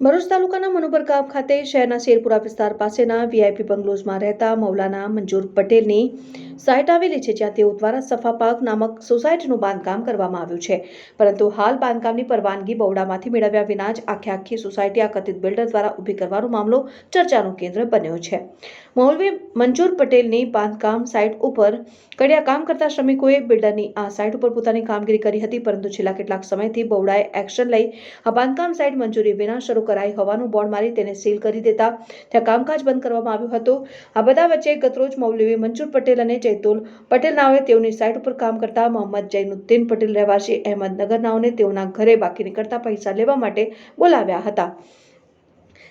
ભરૂચ તાલુકાના મનુબર ગામ ખાતે શહેરના શેરપુરા વિસ્તાર પાસેના વીઆઈપી બંગલોઝમાં રહેતા મૌલાના મંજૂર પટેલની સાઇટ આવેલી છે, જ્યાં તેઓ દ્વારા સફા પાર્ક નામક સોસાયટીનું બાંધકામ કરવામાં આવ્યું છે. પરંતુ હાલ બાંધકામની પરવાનગી બરોડામાંથી મેળવ્યા વિના જ આખે આખી સોસાયટી આ કથિત બિલ્ડર દ્વારા ઊભી કરવાનો મામલો ચર્ચાનું કેન્દ્ર બન્યો છે. મૌલવી મંજૂર પટેલની બાંધકામ સાઇટ ઉપર કડિયા કામ કરતા શ્રમિકોએ બિલ્ડરની આ સાઇટ ઉપર પોતાની કામગીરી કરી હતી, પરંતુ છેલ્લા કેટલાક સમયથી બરોડાએ એક્શન લઈ આ બાંધકામ સાઇટ મંજૂરી વિના શરૂ કરાઈ હોવાનું બોર્ડ મારી તેને સીલ કરી દેતા ત્યાં કામકાજ બંધ કરવામાં આવ્યું હતું. આ બધા વચ્ચે ગતરોજ મૌલવી મંજુર પટેલ અને જૈતુલ પટેલ નાઓએ તેઓની સાઇટ ઉપર કામ કરતા મોહમ્મદ જૈનુદ્દીન પટેલ રહેવાસી અહેમદનગર નાઓને તેઓના ઘરે બાકી નીકળતા પૈસા લેવા માટે બોલાવ્યા હતા.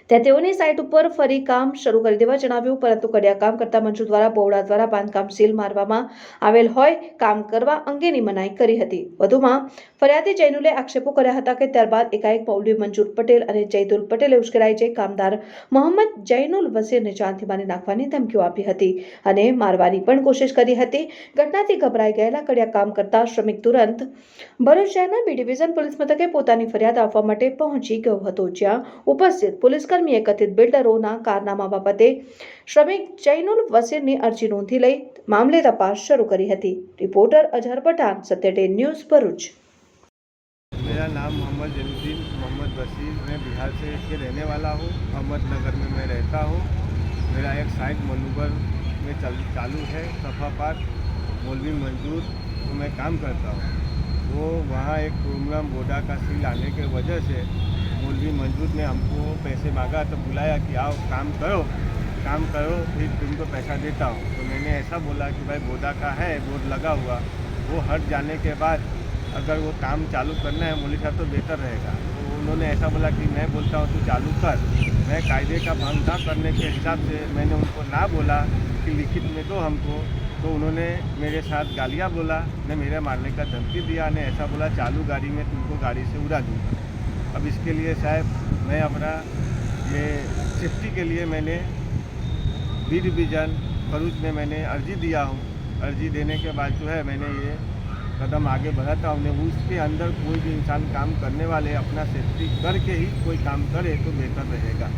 ત્યાં તેઓની સાઇટ ઉપર ફરી કામ શરૂ કરી દેવા જણાવ્યું, પરંતુ કડિયા કામ કરતા મંજૂર દ્વારા બોવડા દ્વારા બાંધકામ સીલ મારવામાં આવેલ હોય કામ કરવા અંગેની મનાઈ કરી હતી. વધુમાં, ફરિયાદી જૈનુલે આક્ષેપો કર્યા હતા કે ત્યારબાદ એકાએક મૌલવી મંજૂર પટેલ અને જૈદુલ પટેલે ઉશ્કેરાઈ જઈ કામદાર મોહમ્મદ જૈનુલ વસીરને જાનથી મારી નાખવાની ધમકીઓ આપી હતી અને મારવાની પણ કોશિશ કરી હતી. ઘટનાથી ગભરાઈ ગયેલા કડિયા કામ કરતા શ્રમિક તુરંત ભરૂચ શહેરના બી ડિવિઝન પોલીસ મથકે પોતાની ફરિયાદ આપવા માટે પહોંચી ગયો હતો, જ્યાં ઉપસ્થિત પોલીસકર્મીએ કથિત બિલ્ડરોના કારનામા બાબતે શ્રમિક જૈનુલ વસીરની અરજી નોંધી લઈ મામલે તપાસ શરૂ કરી હતી રિપોર્ટર અઝહર પઠાણ સત્યડે ન્યૂઝ ભરૂચ मेरा नाम मोहम्मद जैनुद्दीन मोहम्मद बशीर मैं बिहार से के रहने वाला हूँ अहमदनगर में मैं रहता हूँ मेरा एक साइट मनूबर में चल चालू है सफ़ा पार्क मौलवी मंजूर तो मैं काम करता हूँ वो वहाँ एक प्रोग्राम बोडा का सील आने के वजह से मौलवी मंजूर ने हमको पैसे मांगा तो बुलाया कि आओ, काम करो काम करो, फिर तुमको पैसा देता हूँ। तो मैंने ऐसा बोला कि भाई बोडा का है, बोर्ड लगा हुआ, वो हट जाने के बाद अगर वो काम चालू करना है, मौलिक साहब तो बेहतर रहेगा। तो उन्होंने ऐसा बोला कि मैं बोलता हूँ, तू चालू कर। मैं कायदे का भंग ना करने के हिसाब से मैंने उनको ना बोला कि लिखित में दो हमको। तो उन्होंने मेरे साथ गालियाँ बोला ने मेरे मारने का धमकी दिया, ने ऐसा बोला, चालू गाड़ी में तुमको गाड़ी से उड़ा दूँगा। अब इसके लिए साहब मैं अपना ये सेफ्टी के लिए मैंने बी डिवीज़न भरूच में मैंने अर्जी दिया हूँ। अर्जी देने के बाद जो है मैंने ये कदम आगे बढ़ा था उन्हें उसके अंदर कोई भी इंसान काम करने वाले अपना सेफ्टी करके ही कोई काम करे तो बेहतर रहेगा।